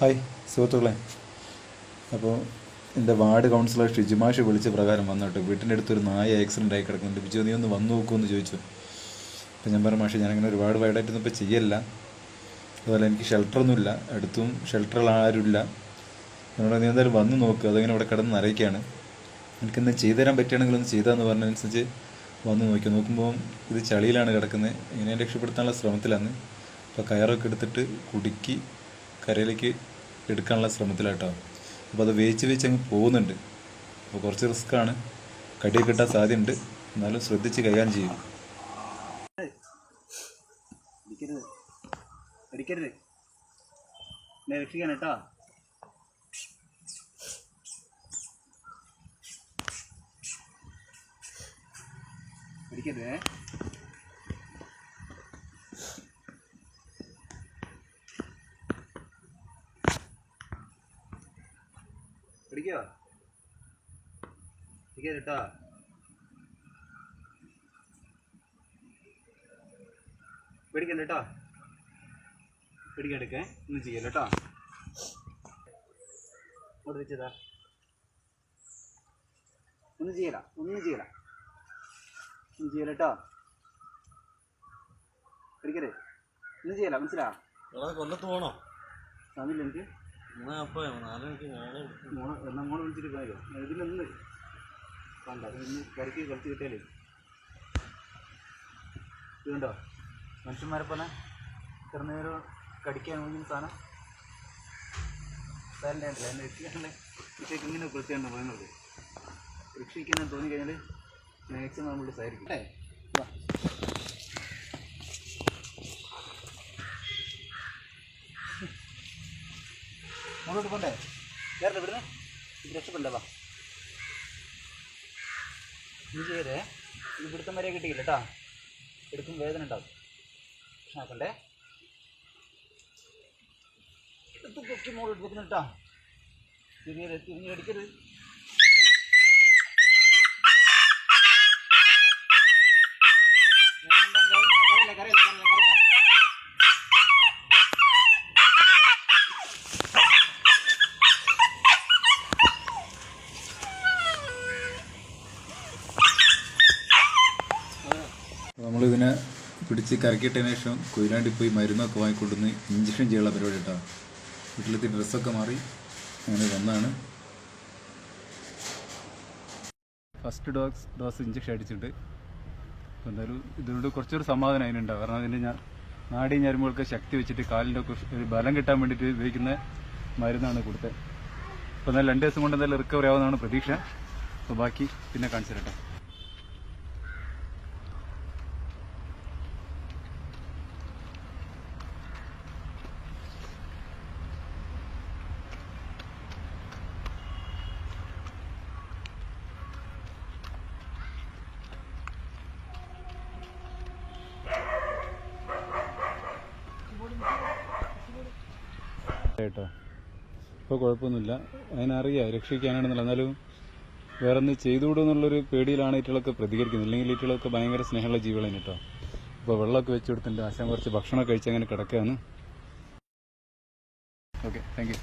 Hi സുഹൃത്തുക്കളെ. അപ്പോൾ എന്റെ വാർഡ് കൗൺസിലർ ഷിജുമാഷ് വിളിച്ച പ്രകാരം വന്നിട്ട്. വീട്ടിന്റെ അടുത്തൊരു നായ ആക്സിഡന്റ് ആയി കിടക്കുന്നുണ്ട് ബിജു നീ ഒന്ന് വന്നു നോക്കുമെന്ന് ചോദിച്ചു. അപ്പോൾ ഞാൻ പറഞ്ഞു മാഷെ ഞാനങ്ങനെ ഒരുപാട് വൈഡായിട്ടൊന്നും ഇപ്പോൾ ചെയ്യല്ല. അതുപോലെ എനിക്ക് ഷെൽട്ടറൊന്നുമില്ല അടുത്തും ഷെൽട്ടറുകൾ ആരുമില്ല എന്നോട് നീ എന്തായാലും വന്ന് നോക്ക്. അതങ്ങനെ ഇവിടെ കിടന്ന് എനിക്ക് എനിക്കെന്താ ചെയ്തു തരാൻ പറ്റുകയാണെങ്കിൽ ഒന്ന് ചെയ്താന്ന് പറഞ്ഞതനുസരിച്ച് വന്ന് നോക്കി. നോക്കുമ്പോൾ ഇത് ചളിയിലാണ് കിടക്കുന്നത്. ഇങ്ങനെ രക്ഷപ്പെടുത്താനുള്ള ശ്രമത്തിലാണ്. അപ്പോൾ കയറൊക്കെ എടുത്തിട്ട് കുടുക്കി കരയിലേക്ക് എടുക്കാനുള്ള ശ്രമത്തിലാട്ടോ. അപ്പോൾ അത് വേച്ച് വേച്ച് അങ്ങ് പോകുന്നുണ്ട്. അപ്പോൾ കുറച്ച് റിസ്ക്കാണ് കടിയൊക്കെ കിട്ടാൻ സാധ്യതയുണ്ട്. എന്നാലും ശ്രദ്ധിച്ച് കൈകാര്യം ചെയ്യും. അടിക്കരുതേ. പിടിക്കോ. പിടിക്കാൻ കേട്ടോ. പിടിക്കണ്ട കേട്ടോ. പേടിക്കണ്ടൊക്കെ ഒന്നും ചെയ്യല്ലോ കേട്ടോ. ഇങ്ങോട്ട് വെച്ചതാ ഒന്നും ചെയ്യല ഒന്നും ചെയ്യല ഒന്നും ചെയ്യല കേട്ടോ. പിടിക്കരുത്. ഒന്നും ചെയ്യല മനസ്സിലാ കൊല്ലത്ത് പോണോ? സമയമില്ല എനിക്ക് മോളെ വിളിച്ചിട്ട് മനുഷ്യന്മാരെ പോലെ ഇത്ര നേരം കടിക്കാൻ വേണ്ടി സാധനം. സാറിന്റെ ഉണ്ടല്ലോ എന്നെ രക്ഷിക്കാണ്ട് ഇട്ടേക്ക് ഇങ്ങനെ വൃത്തിയാണ് പറയുന്നത്. രക്ഷിക്കുന്ന തോന്നി കഴിഞ്ഞാൽ മാക്സിമം നമ്മൾ സാരിക്കും. അല്ലേ? മുന്നോട്ട് പോണ്ടേ? വേറെ ഇവിടുന്ന്? ഇത് രക്ഷപ്പെടണ്ട വാ. ഇത് പിടുത്തം വരെ കിട്ടിയില്ല കേട്ടോ. എടുക്കും വേദന ഉണ്ടാവും. പ്രശ്നമാക്കണ്ടേ എടുത്ത് പൊക്കി മോളോട്ട് വെക്കുന്ന കേട്ടാ. തിരിഞ്ഞ് തിരിഞ്ഞ് അടിക്കരുത് വേദന ഉണ്ടാവും, വേദന ഉണ്ടാവും. കരയില്ല, കരയില്ല, കരയില്ല, കരയില്ല. നമ്മളിതിനെ പിടിച്ച് കറക്കിയിട്ടതിന് ശേഷം കൊയിലാണ്ടി പോയി മരുന്നൊക്കെ വാങ്ങിക്കൊണ്ടുവന്ന് ഇഞ്ചക്ഷൻ ചെയ്യാനുള്ള പരിപാടി കേട്ടോ വീട്ടിലെത്തി ഡ്രസ്സൊക്കെ മാറി അങ്ങനെ വന്നാണ്. ഫസ്റ്റ് ഡോസ് ഡോസ് ഇഞ്ചക്ഷൻ അടിച്ചിട്ട് എന്തായാലും ഇതിനോട് കുറച്ചൊരു സമാധാനം അതിനുണ്ടാവും. കാരണം അതിന്റെ ഞാൻ നാടി ഞരമ്പുകൾക്ക് ശക്തി വെച്ചിട്ട് കാലിന്റെ ഒരു ബലം കിട്ടാൻ വേണ്ടിയിട്ട് ഉപയോഗിക്കുന്ന മരുന്നാണ് കൊടുത്തത്. അപ്പോൾ എന്തായാലും രണ്ട് ദിവസം കൊണ്ട് എന്തായാലും റിക്കവറി ആവുന്നതാണ് പ്രതീക്ഷ. അപ്പോൾ ബാക്കി പിന്നെ കാണിച്ചു തരട്ടെ കേട്ടോ. ഇപ്പോൾ കുഴപ്പമൊന്നുമില്ല. അതിനറിയാം രക്ഷിക്കാനാണെന്നല്ല. എന്നാലും വേറെ ഒന്ന് ചെയ്തുകൂടുമെന്നുള്ളൊരു പേടിയിലാണ് ഇറ്റുകളൊക്കെ പ്രതികരിക്കുന്നത്. ഇല്ലെങ്കിൽ ഇറ്റുകളൊക്കെ ഭയങ്കര സ്നേഹമുള്ള ജീവികളാണ് കേട്ടോ. അപ്പോൾ വെള്ളമൊക്കെ വെച്ച് കൊടുത്തിട്ടുണ്ട്. ആശാൻ കുറച്ച് ഭക്ഷണം കഴിച്ച് അങ്ങനെ കിടക്കുകയാണ്. Okay thank you